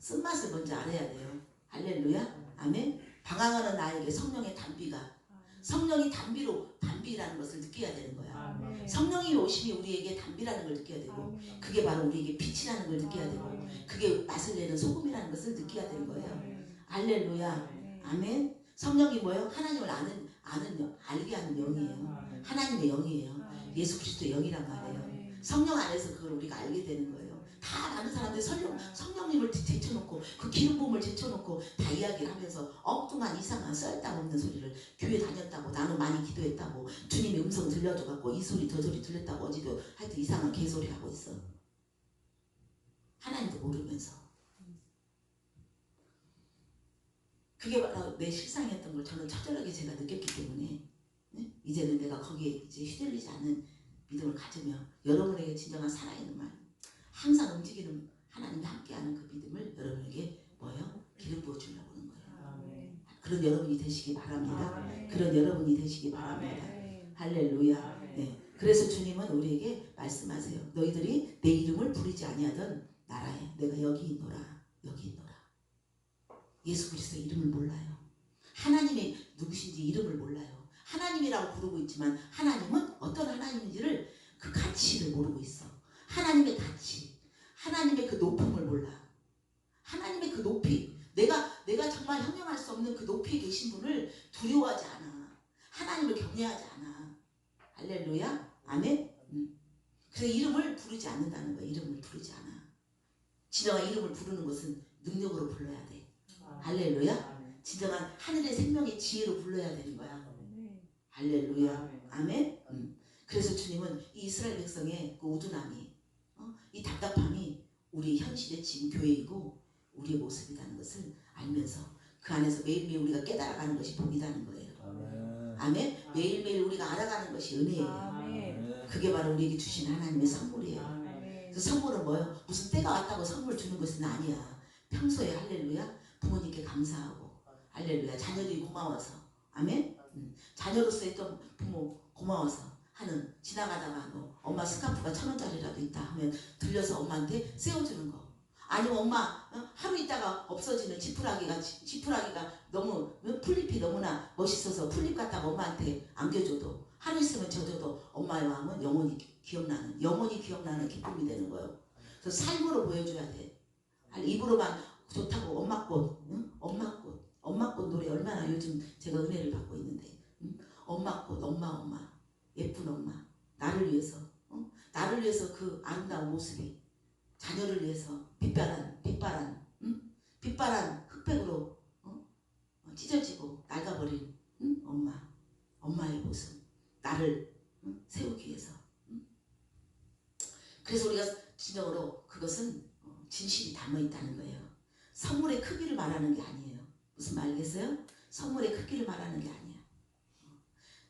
쓴맛을 먼저 알아야 돼요. 할렐루야. 아멘. 방황하는 나에게 성령의 단비가 성령이 단비로 단비라는 것을 느껴야 되는 거야. 아멘. 성령이 오심이 우리에게 단비라는 걸 느껴야 되고 아멘. 그게 바로 우리에게 빛이라는 걸 느껴야 되고 아멘. 그게 맛을 내는 소금이라는 것을 느껴야 되는 거예요. 아멘. 할렐루야. 아멘. 성령이 뭐예요? 하나님을 아는 아는 영, 알게 하는 영이에요. 하나님의 영이에요. 예수 그리스도의 영이란 말이에요. 성령 안에서 그걸 우리가 알게 되는 거예요. 다 다른 사람들이 성령, 성령님을 제쳐놓고 그 기름 부음을 제쳐놓고 다 이야기를 하면서 엉뚱한 이상한 쓸데없는 소리를 교회 다녔다고 나는 많이 기도했다고 주님의 음성 들려줘갖고 이 소리 저 소리 들렸다고 어제도 하여튼 이상한 개소리 하고 있어. 하나님도 모르면서. 그게 바로 내 실상이었던 걸 저는 처절하게 제가 느꼈기 때문에 네? 이제는 내가 거기에 이제 휘둘리지 않는 믿음을 가지며 여러분에게 진정한 살아있는 말 항상 움직이는 하나님이 함께하는 그 믿음을 여러분에게 뭐요? 기름 부어 주려고 하는 거예요. 아멘. 그런 여러분이 되시기 바랍니다. 아멘. 그런 여러분이 되시기 바랍니다. 아멘. 할렐루야. 네. 그래서 주님은 우리에게 말씀하세요. 너희들이 내 이름을 부르지 아니하던 나라에 내가 여기 있노라. 여기 있노라. 예수 그리스도의 이름을 몰라요. 하나님의 누구신지 이름을 몰라요. 하나님이라고 부르고 있지만 하나님은 어떤 하나님인지를 그 가치를 모르고 있어. 하나님의 가치, 하나님의 그 높음을 몰라. 하나님의 그 높이, 내가 내가 정말 형용할 수 없는 그 높이에 계신 분을 두려워하지 않아. 하나님을 경외하지 않아. 할렐루야, 아멘. 음. 그래서 이름을 부르지 않는다는 거야. 이름을 부르지 않아. 진정한 이름을 부르는 것은 능력으로 불러야 돼. 할렐루야. 아멘. 진정한 하늘의 생명의 지혜로 불러야 되는 거야. 아멘. 할렐루야. 아멘. 아멘. 음. 그래서 주님은 이 이스라엘 백성의 그 우둔함이, 어? 이 답답함이 우리 현실의 지금 교회이고 우리의 모습이라는 것을 알면서 그 안에서 매일매일 우리가 깨달아가는 것이 복이라는 거예요. 아멘. 아멘. 매일매일 우리가 알아가는 것이 은혜예요. 아멘. 그게 바로 우리에게 주신 하나님의 선물이에요. 아멘. 그 선물은 뭐예요? 무슨 때가 왔다고 선물 주는 것은 아니야. 평소에 할렐루야 부모님께 감사하고 할렐루야 자녀들이 고마워서 아멘. 음. 자녀로서의 또 부모 고마워서 하는 지나가다가 뭐 엄마 스카프가 천 원짜리라도 있다 하면 들려서 엄마한테 세워주는 거. 아니면 엄마 어? 하루 있다가 없어지는 지푸라기가 지- 지푸라기가 너무 어? 풀잎이 너무나 멋있어서 풀잎 갖다가 엄마한테 안겨줘도 하루 있으면 져줘도 엄마의 마음은 영원히 기- 기억나는 영원히 기억나는 기쁨이 되는 거예요. 그래서 삶으로 보여줘야 돼. 입으로만 좋다고 엄마 꽃, 응? 엄마 꽃, 엄마 꽃 노래 얼마나 요즘 제가 은혜를 받고 있는데, 응? 엄마 꽃, 엄마 엄마, 예쁜 엄마, 나를 위해서, 응? 나를 위해서 그 아름다운 모습이 자녀를 위해서 빛바란, 빛바란, 응? 빛바란 흑백으로 어? 어, 찢어지고 낡아버린 응? 엄마, 엄마의 모습, 나를 응? 세우기 위해서. 응? 그래서 우리가 진정으로 그것은 어, 진실이 담아 있다는 거예요. 선물의 크기를 말하는 게 아니에요. 무슨 말겠어요? 선물의 크기를 말하는 게 아니야. 어,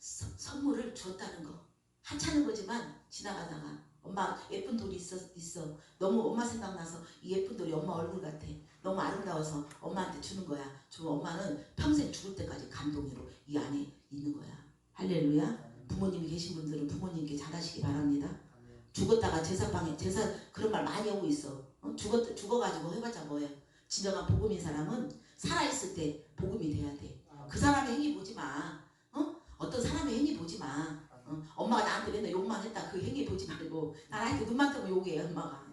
서- 선물을 줬다는 거. 하찮은 거지만 지나가다가 엄마 예쁜 돌이 있어 있어. 너무 엄마 생각나서 이 예쁜 돌이 엄마 얼굴 같아. 너무 아름다워서 엄마한테 주는 거야. 주면 엄마는 평생 죽을 때까지 감동으로 이 안에 있는 거야. 할렐루야. 부모님이 계신 분들은 부모님께 잘하시기 바랍니다. 죽었다가 제사방에 제사 그런 말 많이 하고 있어. 어? 죽었 죽어가지고 해봤자 뭐야. 진정한 복음인 사람은 살아 있을 때 복음이 돼야 돼. 그 사람의 행위 보지 마. 어? 어떤 사람의 행위 보지 마. 어? 엄마가 나한테 맨날 욕만 했다. 그 행위 보지 말고 나한테 눈만 뜨면 욕해 엄마가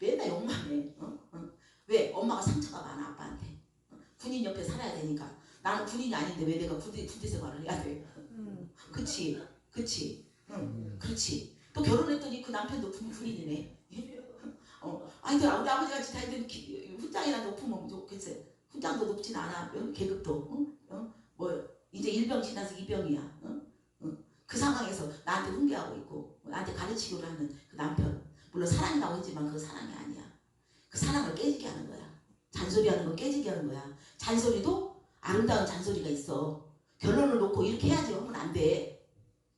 맨날 욕만 해. 어? 어? 왜? 엄마가 상처가 많아 아빠한테. 어? 군인 옆에 살아야 되니까. 나는 군인이 아닌데 왜 내가 군대 군대 생활을 해야 돼? 음. 그치, 그치, 응, 그렇지. 또 결혼했더니 그 남편도 군, 군인이네. 어, 아니 그 우리 아버지가 진짜 하여튼 기- 훈장이나 높으면 좋겠어요. 훈장도 높진 않아. 어? 계급도, 응? 어? 뭐 이제 일병 지나서 이병이야. 어? 어? 그 상황에서 나한테 훈계하고 있고 나한테 가르치기로 하는 그 남편. 물론 사랑이라고 했지만 그 사랑이 아니야. 그 사랑을 깨지게 하는 거야. 잔소리하는 거 깨지게 하는 거야. 잔소리도 아름다운 잔소리가 있어. 결론을 놓고 이렇게 해야지 하면 안 돼.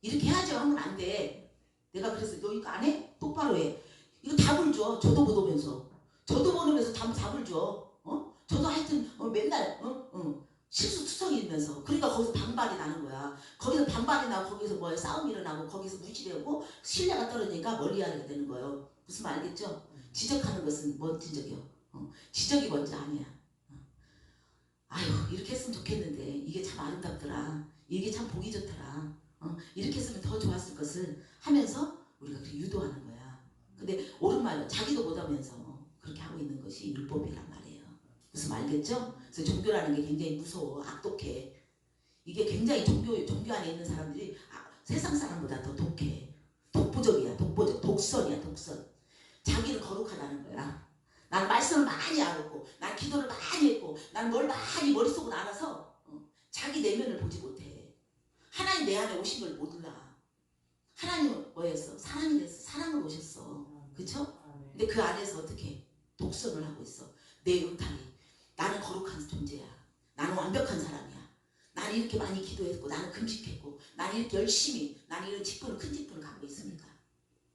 이렇게 해야지 하면 안 돼. 내가 그래서 너 이거 안 해? 똑바로 해. 이거 답을 줘. 저도 못 오면서. 저도 못 오면서 답, 답을 줘. 어? 저도 하여튼 어, 맨날 어? 어. 실수투성이 면서 그러니까 거기서 반발이 나는 거야. 거기서 반발이 나고 거기서 뭐 싸움이 일어나고 거기서 무시되고 신뢰가 떨어지니까 멀리하게 되는 거예요. 무슨 말 알겠죠? 지적하는 것은 뭔 지적이요? 어, 지적이 먼저 아니야. 어. 아유 이렇게 했으면 좋겠는데 이게 참 아름답더라. 이게 참 보기 좋더라. 어, 이렇게 했으면 더 좋았을 것을 하면서 우리가 그렇게 유도하는 거야. 근데 옳은 말로 자기도 못하면서 그렇게 하고 있는 것이 율법이란 말이에요. 무슨 말겠죠? 그래서 종교라는 게 굉장히 무서워, 악독해. 이게 굉장히 종교 종교 안에 있는 사람들이 아, 세상 사람보다 더 독해. 독보적이야, 독보적, 독선이야, 독선. 자기는 거룩하다는 거야. 난 말씀을 많이 알았고, 난 기도를 많이 했고, 난 뭘 많이 머릿속으로 알아서 어, 자기 내면을 보지 못해. 하나님 내 안에 오신 걸 몰라. 하나님은 뭐였어? 사랑이 됐어. 사랑을 오셨어. 그쵸? 근데 그 안에서 어떻게 독선을 하고 있어. 내 의탈이. 나는 거룩한 존재야. 나는 완벽한 사람이야. 나는 이렇게 많이 기도했고, 나는 금식했고, 나는 이렇게 열심히, 나는 이런 직분을, 큰 직분을 갖고 있으니까.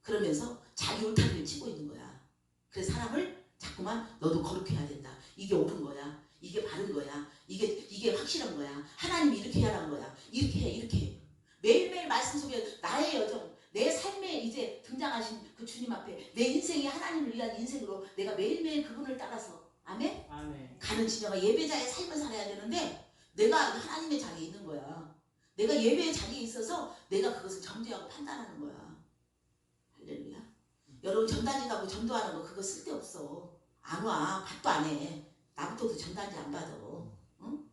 그러면서 자기 울타리를 치고 있는 거야. 그래서 사람을 자꾸만 너도 거룩해야 된다. 이게 옳은 거야. 이게 바른 거야. 이게, 이게 확실한 거야. 하나님이 이렇게 하라는 거야. 이렇게 해, 이렇게 해. 매일매일 말씀 속에 나의 여정, 내 삶에 이제 등장하신 그 주님 앞에 내 인생이 하나님을 위한 인생으로 내가 매일매일 그분을 따라서 아멘? 아멘. 가는 지녀가 예배자의 삶을 살아야 되는데 내가 하나님의 자리에 있는 거야. 내가 예배의 자리에 있어서 내가 그것을 정죄하고 판단하는 거야. 할렐루야. 여러분 전단지 가고 전도하는 거 그거 쓸데없어. 안 와. 밥도 안 해. 나부터도 전단지 안 받아. 응?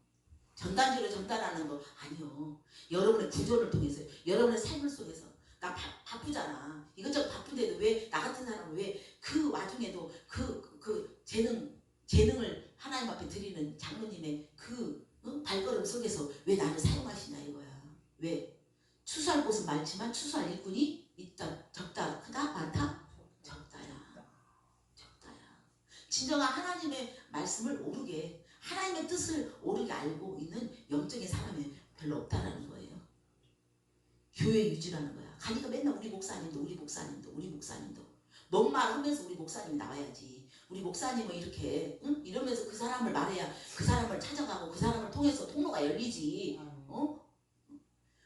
전단지로 전달하는 거 아니요. 여러분의 구조를 통해서 여러분의 삶을 속에서 나 바, 바쁘잖아. 이것저것 바쁜데도 왜 나 같은 사람은 왜 그 와중에도 그, 그, 그 재능 재능을 하나님 앞에 드리는 장로님의 그 응? 발걸음 속에서 왜 나를 사용하시냐 이거야. 왜? 추수할 곳은 많지만 추수할 일꾼이 있다. 적다. 크다. 많다. 적다야. 적다야. 진정한 하나님의 말씀을 오르게 하나님의 뜻을 오르게 알고 있는 영적인 사람이 별로 없다라는 거예요. 교회 유지라는 거야. 가니까 맨날 우리 목사님도 우리 목사님도 우리 목사님도 뭔 말 하면서 우리 목사님이 나와야지. 우리 목사님은 이렇게 응? 이러면서 그 사람을 말해야 그 사람을 찾아가고 그 사람을 통해서 통로가 열리지. 아멘. 어?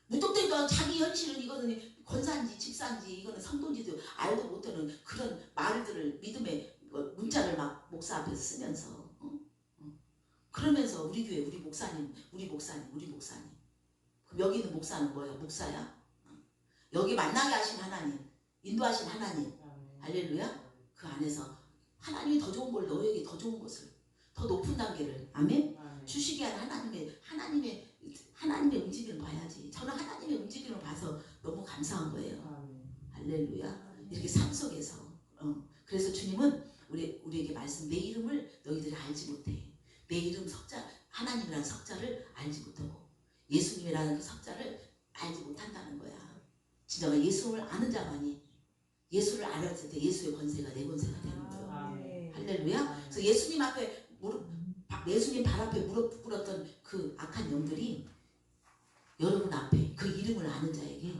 무턱대고 자기 현실은 이거는 권사인지 집사인지 이거는 성도인지도 알도 못하는 그런 말들을 믿음의 뭐 문자를 막 목사 앞에서 쓰면서 어? 어. 그러면서 우리 교회 우리 목사님 우리 목사님 우리 목사님 그럼 여기 있는 목사는 뭐야 목사야 어. 여기 만나게 하신 하나님 인도하신 하나님 아멘. 할렐루야 그 안에서 하나님이 더 좋은 걸 너에게 더 좋은 것을 더 높은 단계를 아멘 아멘. 주시게 한 하나님의 하나님의 하나님의 움직임을 봐야지. 저는 하나님의 움직임을 봐서 너무 감사한 거예요. 아멘. 할렐루야. 이렇게 삶 속에서. 어. 그래서 주님은 우리 우리에게 말씀 내 이름을 너희들이 알지 못해. 내 이름 석자 하나님이라는 석자를 알지 못하고 예수님이라는 그 석자를 알지 못한다는 거야. 진정한 예수를 아는 자만이 예수를 알았을 때 예수의 권세가 내 권세가 되는 거예요. 할렐루야. 그래서 예수님 앞에 예수님 발 앞에 무릎 꿇었던 그 악한 영들이 여러분 앞에 그 이름을 아는 자에게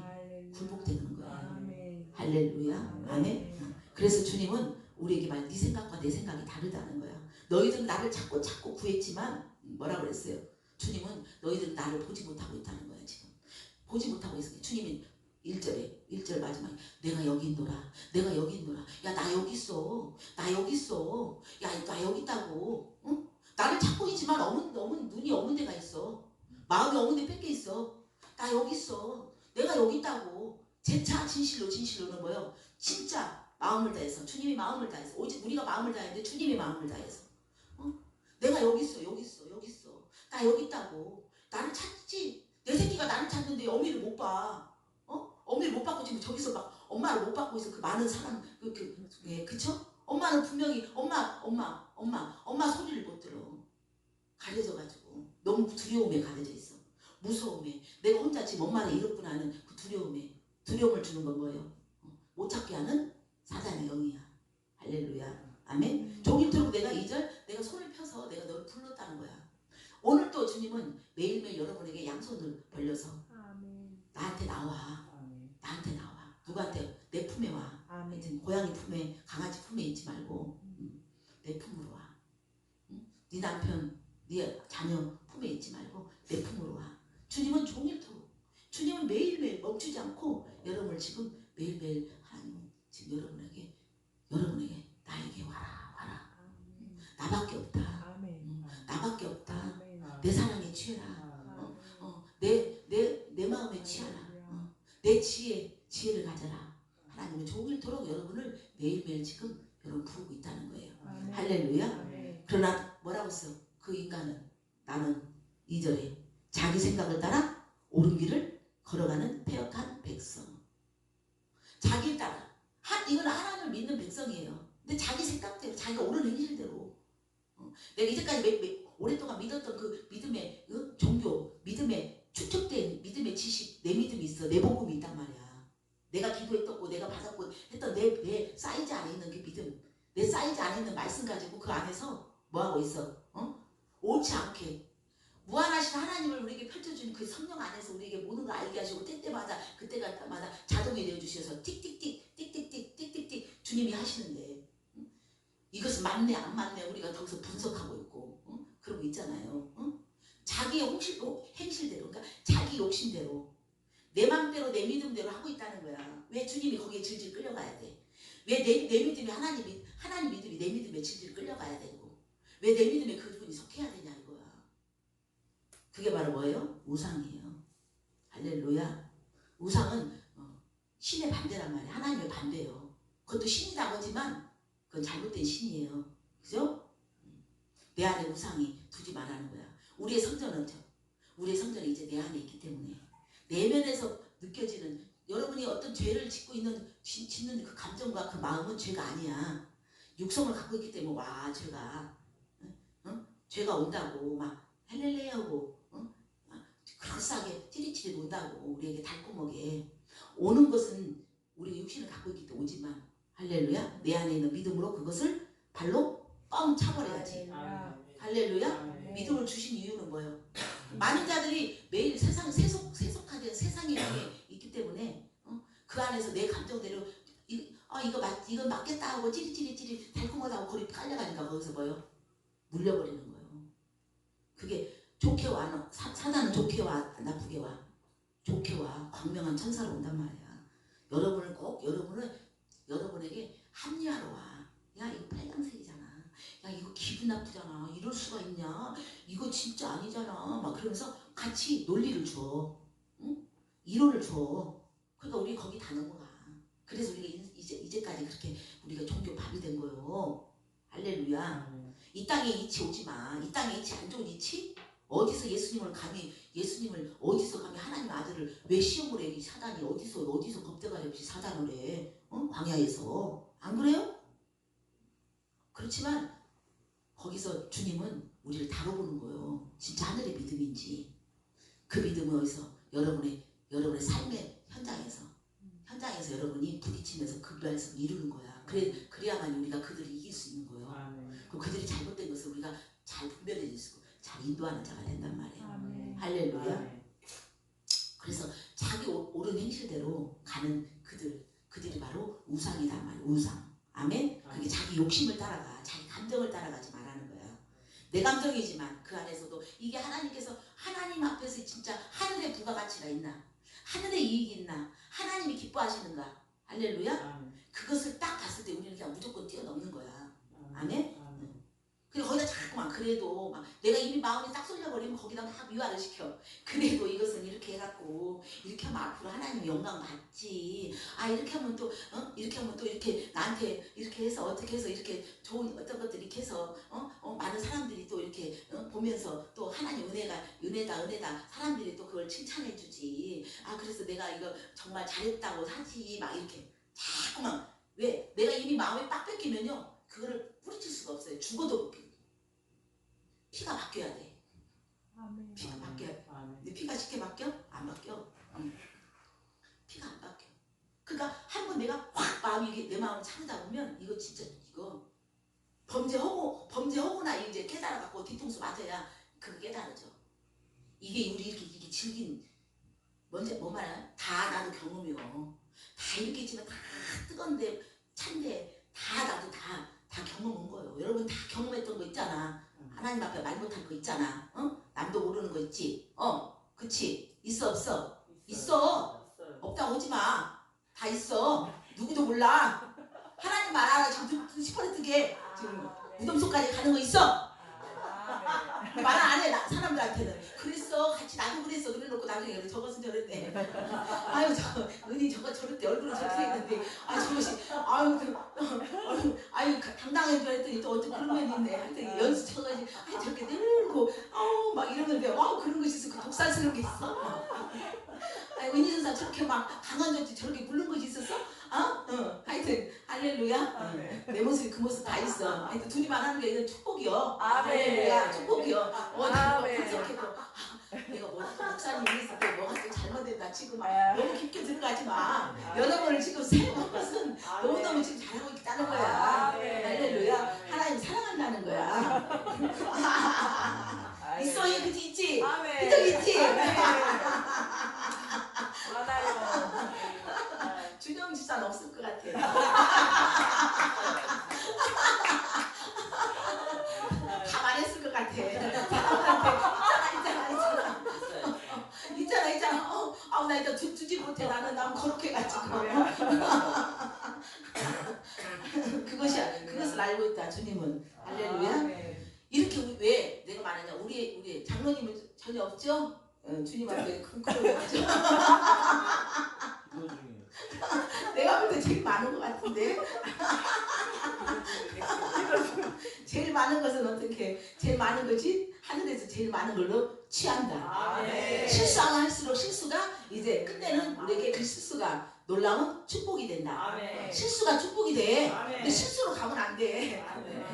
굴복되는 거예요. 할렐루야. 아멘. 그래서 주님은 우리에게 말, 네 생각과 내 생각이 다르다는 거야. 너희들은 나를 찾고 찾고 구했지만 뭐라 그랬어요? 주님은 너희들은 나를 보지 못하고 있다는 거야 지금. 보지 못하고 있어. 주님이 1절에 1절 마지막에 내가 여기 있노라. 내가 여기 있노라. 야 나 여기 있어. 나 여기 있어. 야 나 여기 있다고. 응? 나를 찾고 있지만 어문 어문 눈이 어문 데가 있어. 마음이 어문 데 뺏겨 있어. 나 여기 있어. 내가 여기 있다고. 재차 진실로 진실로는 뭐요? 진짜 마음을 다해서 주님이 마음을 다해서 오직 우리가 마음을 다했는데 주님이 마음을 다해서 어? 내가 여기 있어 여기 있어 여기 있어 나 여기 있다고 나를 찾지 내 새끼가 나를 찾는데 어미를 못 봐. 어? 어미를 못 받고 지금 저기서 막 엄마를 못 받고 있어 그 많은 사람 그, 그, 예, 그쵸? 엄마는 분명히 엄마 엄마 엄마 엄마 소리를 못 들어 너무 두려움에 가려져 있어 무서움에 내가 혼자 지금 엄마를 잃었구나 하는 그 두려움에 두려움을 주는 건 뭐예요? 어, 못 찾게 하는 사단의 영이야. 할렐루야. 아멘. 종일토록 내가 이절 내가 손을 펴서 내가 너를 불렀다는 거야. 오늘 또 주님은 매일매일 여러분에게 양손을 벌려서 나한테 나와. 나한테 나와. 누구한테? 내 품에 와. 아멘. 하여튼 고양이 품에 강아지 품에 있지 말고 음, 내 품으로 와. 응? 네 남편, 네 자녀 품에 있지 말고 내 품으로 와. 주님은 종일토록 주님은 매일매일 멈추지 않고 여러분을 지금 매일매일 하나님 지금 여러분에게 여러분에게 나에게 와라 와라 나밖에 없다. 아멘. 나밖에 없다. 아멘. 내 사랑에 취해라. 아멘. 어, 내, 내, 내 마음에 취하라. 어, 내 지혜, 지혜를 가져라. 하나님은 종일토록 여러분을 매일매일 지금 여러분 부르고 있다는 거예요. 아멘. 할렐루야. 아멘. 그러나 뭐라고 써? 그 인간은 나는 이절에 자기 생각을 따라 옳은 길을 걸어가는 폐역한 백성. 자기 따라. 하, 이건 하나님을 믿는 백성이에요. 근데 자기 생각대로 자기가 옳은 행실대로 어, 내가 이제까지 매, 매, 오랫동안 믿었던 그 믿음의 어? 종교, 믿음의 축적된 믿음의 지식, 내 믿음이 있어, 내 복음이 있단 말이야. 내가 기도했던 거, 내가 받았고 했던 내, 내 사이즈 안에 있는 그 믿음, 내 사이즈 안에 있는 말씀 가지고 그 안에서 뭐 하고 있어? 어? 옳지 않게 무한하신 하나님을 우리에게 펼쳐준 그 성령 안에서 우리에게 모든 걸 알게 하시고 때때마다 그때마다 자동이 되어주셔서 틱틱틱 틱틱틱 틱틱틱 주님이 하시는데 응? 이것은 맞네 안 맞네 우리가 거기서 분석하고 있고 응? 그러고 있잖아요. 응? 자기의 홍실도 행실대로 그러니까 자기 욕심대로 내 마음대로 내 믿음대로 하고 있다는 거야. 왜 주님이 거기에 질질 끌려가야 돼? 왜내 내 믿음이 하나님 믿 하나님 믿음이 내 믿음에 질질 끌려가야 되고 왜 내 믿음에 그분이 속해야 되냐 이거야. 그게 바로 뭐예요? 우상이에요. 할렐루야. 우상은 어, 신의 반대란 말이에요. 하나님의 반대예요. 그것도 신이라고 하지만 그건 잘못된 신이에요. 그죠? 내 안에 우상이 두지 말라는 거야. 우리의 성전은 저- 우리의 성전이 이제 내 안에 있기 때문에 내면에서 느껴지는 여러분이 어떤 죄를 짓고 있는 짓- 짓는 그 감정과 그 마음은 죄가 아니야. 육성을 갖고 있기 때문에 와 죄가 응? 응? 죄가 온다고 막 헬렐레 하고 응? 막 그럴싸하게 찌릿찌릿 온다고 우리에게 달콤하게 오는 것은 우리 육신을 갖고 있기 때문에 오지만 할렐루야 내 안에 있는 믿음으로 그것을 발로 뻥 차버려야지 할렐루야 네. 믿음을 주신 이유는 뭐예요? 많은 자들이 매일 세상 세속 세속 화된 세상에 있기 때문에 어? 그 안에서 내 감정대로 이, 아 이거 맞 이거 맞겠다 하고 찌릿찌릿찌릿 달콤하다고 거리 깔려가니까 거기서 뭐요? 물려버리는 거예요. 그게 좋게 와 사, 사단은 좋게 와 나쁘게 와 좋게 와 광명한 천사로 온단 말이야. 여러분은 꼭 여러분은 여러분에게 합리화로 와. 야 이거 빨강색이잖아. 야 이거 기분 나쁘잖아. 이럴 수가 있냐? 이거 진짜 아니잖아. 막 그러면서 같이 논리를 줘. 응? 이론을 줘. 그러니까 우리 거기 다 넘어가. 그래서 우리가 이- 이제 이제까지 그렇게 우리가 종교 밥이 된 거예요. 할렐루야. 이 땅에 이치 오지 마. 이 땅에 이치 안 좋은 이치? 어디서 예수님을 감히 예수님을 어디서 감히 하나님 아들을 왜 시험을 해? 이 사단이 어디서 어디서 겁대가리 없이 사단을 해? 어? 광야에서 안 그래요? 그렇지만 거기서 주님은 우리를 다뤄보는 거예요. 진짜 하늘의 믿음인지 그 믿음은 어디서 여러분의 여러분의 삶의 현장에서 현장에서 여러분이 부딪히면서 그 말씀 이루는 거야. 그래 그래야만 우리가 그들을 이길 수 있는 거예요. 그럼 그들이 잘못된 것을 우리가 잘 분별해 줄 수 있고 잘 인도하는 자가 된단 말이에요. 아멘. 할렐루야. 그래서 자기 오- 옳은 행실대로 가는 그들 그들이 바로 우상이단 말이에요. 우상. 아멘. 그게 자기 욕심을 따라가 자기 감정을 따라가지 말라는 거야. 내 감정이지만 그 안에서도 이게 하나님께서 하나님 앞에서 진짜 하늘의 부가가치가 있나? 하늘의 이익이 있나? 하나님이 기뻐하시는가? 할렐루야. 그것을 딱 봤을 때 우리는 그냥 무조건 뛰어넘는 거야. 아멘? 그리고 거기다 자꾸만 그래도 막 내가 이미 마음이 딱 쏠려버리면 거기다 막 미화를 시켜. 그래도 이것은 이렇게 해갖고 이렇게 하면 앞으로 하나님 영광 받지. 아 이렇게 하면 또 어? 이렇게 하면 또 이렇게 나한테 이렇게 해서 어떻게 해서 이렇게 좋은 어떤 것들 이렇게 해서 어? 어, 많은 사람들이 또 이렇게 어? 보면서 또 하나님 은혜가 은혜다 은혜다 사람들이 또 그걸 칭찬해주지. 아 그래서 내가 이거 정말 잘했다고 하지 막 이렇게 자꾸만 왜 내가 이미 마음이 빡 뺏기면요 그거를 뿌리칠 수가 없어요. 죽어도 못 피- 피가 바뀌어야 돼. 아멘. 피가 바뀌어야 돼. 근데 피가 쉽게 바뀌어? 안 바뀌어. 응. 피가 안 바뀌어. 그러니까 한 번 내가 확 마음이 내 마음을 차르다 보면 이거 진짜 이거 범죄하고 범죄하고나 이제 깨달아 갖고 뒤통수 맞아야 그거 깨달아져. 이게 우리 이렇게 이게 질긴 뭔지 뭐 말이야? 다 나도 경험이요. 다 이렇게 있지만 다 뜨건데 찬데 다 나도 다 다 경험 온 거예요. 여러분 다 경험했던 거 있잖아. 하나님 앞에 말 못할 거 있잖아. 어? 남도 모르는 거 있지. 어, 그치. 있어 없어. 있어. 없다고 하지 마. 다 있어. 누구도 몰라. 하나님 말 알아. 지금 시퍼레트게 지금 무덤 속까지 가는 거 있어. 말 안 해. 나, 사람들한테는. 그랬어. 같이 나도 그랬어. 그래 놓고 나중에 그래, 저것은 저랬대. 아유 저 은희 저거 저랬대. 얼굴은 저렇게 생겼는데. 아 저것이 아유 그, 어, 아유 가- 당당한 줄 알았더니 또 어떤 그런 면이 있네. 하여튼 연수 쳐가지고 아 저렇게 늘고 아우 막 이러는데 와 그런 것이 있어 그 독살스러운 게 있어. 아니 은희 선사 저렇게 막 강한 젓지 저렇게 굴른 것이 있었어? 어? 어 하여튼 할렐루야 어. 내 그다 있어. 하여튼 둘이 말하는 게 이건 축복이요. 아멘. 할렐루야 축복이요. 어 내가 아멘. 분석했고. 아, 내가 뭐 목사님이 있을 때 뭐가 또 잘못됐다. 지금 막 아. 너무 깊게 들어가지 마. 여러분을 지금 세운 것은 너무너무 지금 잘하고 있다는 거야. 아멘. 할렐루야. 하나님 사랑한다는 거야. 있어. 이 그지 있지? 아멘. 그적 있지? 많아요. 준영 집사는 없을 것 같아 난 거룩해 가지고 그것이 그것을 알고 있다 주님은. 할렐루야. 이렇게 우리 왜 내가 말하냐? 우리 우리 장로님은 전혀 없죠? 어, 주님한테 큰 그런 없죠? 내가 볼 때 제일 많은 것 같은데. 제일 많은 것은 어떻게? 제일 많은 것이 하늘에서 제일 많은 걸로 취한다. 아멘. 실수하면 할수록 실수가 이제 끝내는 우리에게 그 실수가 놀라운 축복이 된다. 아멘. 실수가 축복이 돼. 아멘. 근데 실수로 가면 안 돼. 아멘.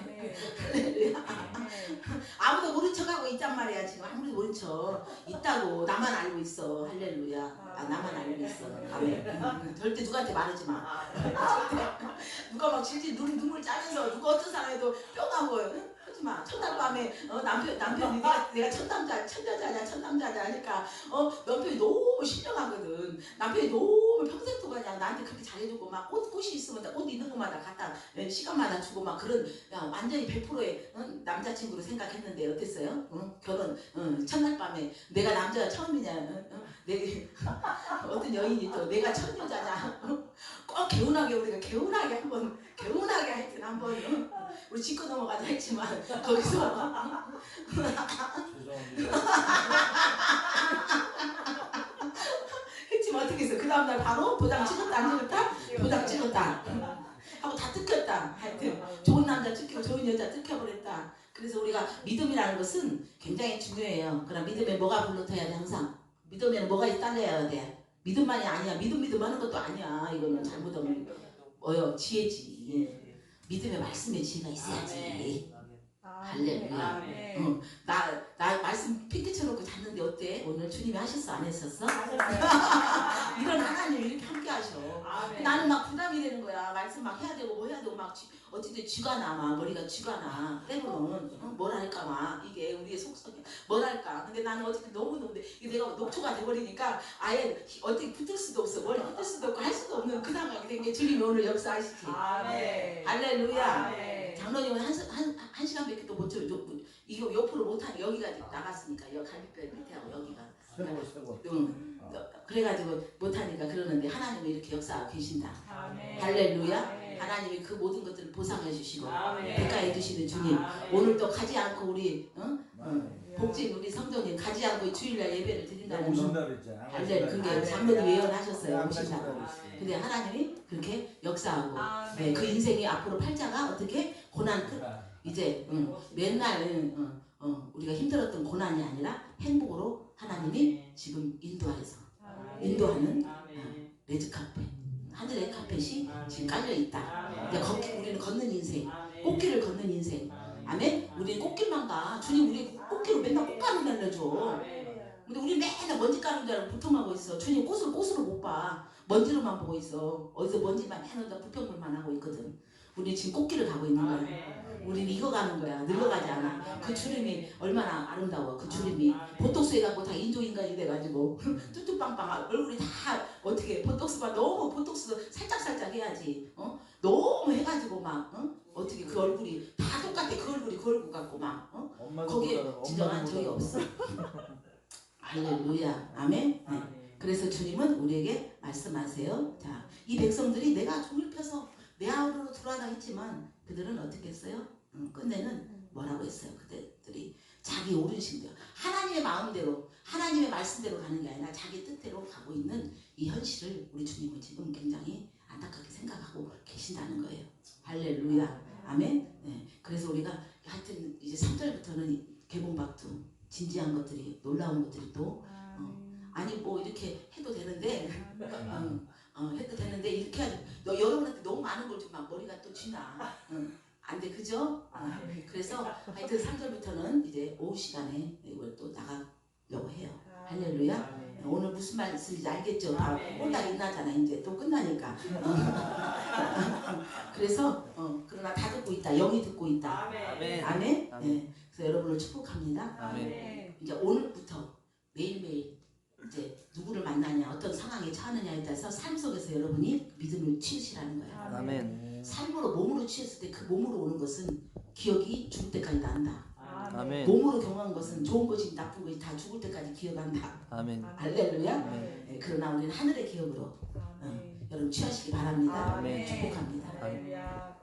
할렐루야 아무도 모른 척하고 있단 말이야 지금. 아무도 모른 척. 있다고 나만 알고 있어. 할렐루야. 아 나만 알고 있어. 아멘. 음, 절대 누구한테 말하지 마. 누가 막 질질 눈, 눈물 짜면서 누가 어떤 사람에도 뿅하고 응? 하지 마. 첫날 밤에 어, 남편 남편이 내가 내가 첫 남자 첫 여자냐 첫 남자냐 하니까 어 남편이 너무 신령하거든. 남편이 너무 평생 동안 그냥 나한테 그렇게 잘해주고 막 꽃 꽃이 있으면 나꽃 있는 것마다 갖다 예, 시간마다 주고 막 그런 야, 완전히 100%의 응? 남자친구로 생각했는데 어땠어요? 응? 결혼 응, 첫날 밤에 내가 남자가 처음이냐 응? 응? 내, 어떤 여인이 또 내가 첫 여자냐 응? 꼭 개운하게 우리가 개운하게 한번 개운하게 하여튼 한번 응? 우리 짚고 넘어가자 했지만 거기서 죄송합니다. 어떻게 했어 그 다음날 바로 도장 찍었다 안 찍었다? 도장 찍었다 하고 다 뜯겼다 하여튼 좋은 남자 뜯기고 좋은 여자 뜯겨버렸다. 그래서 우리가 믿음이라는 것은 굉장히 중요해요. 그럼 믿음에 뭐가 불러터야 돼 항상. 믿음에는 뭐가 딸려야 돼. 믿음만이 아니야. 믿음 믿음 하는 것도 아니야. 이거는 잘못하면 뭐요 지혜지. 믿음의 말씀에 지혜가 있어야지. 할렐루야. 응. 나, 나 말씀 핑크 쳐놓고 잤는데 어때? 오늘 주님이 하셨어? 안 했었어? 이런 하나님 이렇게 함께 하셔. 나는 막 부담이 되는 거야. 말씀 막 해야 되고 뭐 해야 되고 막 쥐- 어쨌든 쥐가 나, 막 머리가 쥐가 나. 때로는 어? 뭘 할까 막 이게 우리의 속성이 뭘 할까. 근데 나는 어쨌든 너무 너무 이게 내가 녹초가 돼버리니까 아예 어떻게 붙을 수도 없어. 뭘 붙을 수도 없고 할 수도 없는 그 상황이 된 게 주님이 오늘 역사하시지. 아멘. 할렐루야. 아멘. 장로님은 한, 시- 한, 한 시간 밖에 또못 쳐. 이거 옆으로 못하니 여기가 나갔으니까 여기 갈비뼈 밑에하고 여기가. 최고 최고. 응. 그래가지고 못하니까 그러는데 하나님이 이렇게 역사하고 계신다. 아멘. 할렐루야. 아멘. 하나님이 그 모든 것들을 보상해 주시고 아멘. 백가해 주시는 주님 아멘. 오늘 또 가지 않고 우리 어? 네. 복진 우리 성도님 가지 않고 주일날 예배를 드린다는 거 오신다. 할렐 그게. 장로님 예언하셨어요 오신다고 가신다 근데 하나님이 그렇게 역사하고. 네, 그 인생이 앞으로 팔자가 어떻게 고난 끝 그랬잖아. 이제 응, 맨날 응, 어, 어, 우리가 힘들었던 고난이 아니라 행복으로 하나님이 지금 인도하여서 인도하는 아멘. 레드 카펫 하늘의 카펫이 지금 깔려 있다 아멘. 이제 걷기 우리는 걷는 인생. 꽃길을 걷는 인생 아멘? 우리는 꽃길만 가. 주님 우리 꽃길로 맨날 꽃가루 날려줘. 근데 우리 맨날 먼지 가는 줄 알고 불평하고 있어. 주님 꽃을 꽃으로 못 봐. 먼지로만 보고 있어. 어디서 먼지만 해놓다 불평불만 하고 있거든. 우리 지금 꽃길을 가고 있는 거야. 아멘. 우리는 익어가는 거야. 늙어가지 않아. 그 주님이 얼마나 아름다워. 그 주님이 보톡스 해갖고 다 인조인간이 돼가지고 뚜뚜빵빵 얼굴이 다 어떻게 보톡스가 너무 보톡스 살짝살짝 해야지. 어? 너무 해가지고 막 어? 어떻게 그 얼굴이 다 똑같아. 그 얼굴이 그 얼굴 같고 막 어? 거기에 진정한 적이. 없어. 할렐루야. 아멘. 네. 그래서 주님은 우리에게 말씀하세요. 자, 이 백성들이 내가 종을 펴서 내 아우르로 들어와라 했지만 그들은 어떻게 했어요? 음, 끝내는 뭐라고 했어요? 그들이 자 자기 옳은 심대로 하나님의 마음대로 하나님의 말씀대로 가는 게 아니라 자기 뜻대로 가고 있는 이 현실을 우리 주님은 지금 굉장히 안타깝게 생각하고 계신다는 거예요. 할렐루야. 아멘. 네. 그래서 우리가 하여튼 이제 3절부터는 개봉박두 진지한 것들이 놀라운 것들이 또 아니 뭐 이렇게 해도 되는데 어, 어, 해도 되는데 이렇게 하지 너 여러분한테 너무 많은 걸 주면 머리가 또 쥐나 응. 안돼 그죠? 어, 그래서 하여튼 3절부터는 이제 오후 시간에 이걸 또 나가려고 해요 할렐루야 아멘. 오늘 무슨 말씀인지 알겠죠? 다 아멘. 꼴딱 있나잖아 이제 또 끝나니까 어. 그래서 어, 그러나 다 듣고 있다 영이 듣고 있다 아멘. 아멘? 아멘. 네. 그래서 여러분을 축복합니다 아멘. 이제 오늘부터 매일매일 이제 누구를 만나냐 어떤 상황에 처하느냐에 따라서 삶 속에서 여러분이 믿음을 취하시라는 거예요. 아멘. 삶으로 몸으로 취했을 때 그 몸으로 오는 것은 기억이 죽을 때까지 난다. 아멘. 몸으로 경험한 것은 좋은 것이 나쁜 것이 다 죽을 때까지 기억한다. 아멘. 할렐루야. 아멘. 네, 그러나 우리는 하늘의 기억으로 여러분 취하시기 바랍니다. 아멘. 축복합니다. 할렐루야.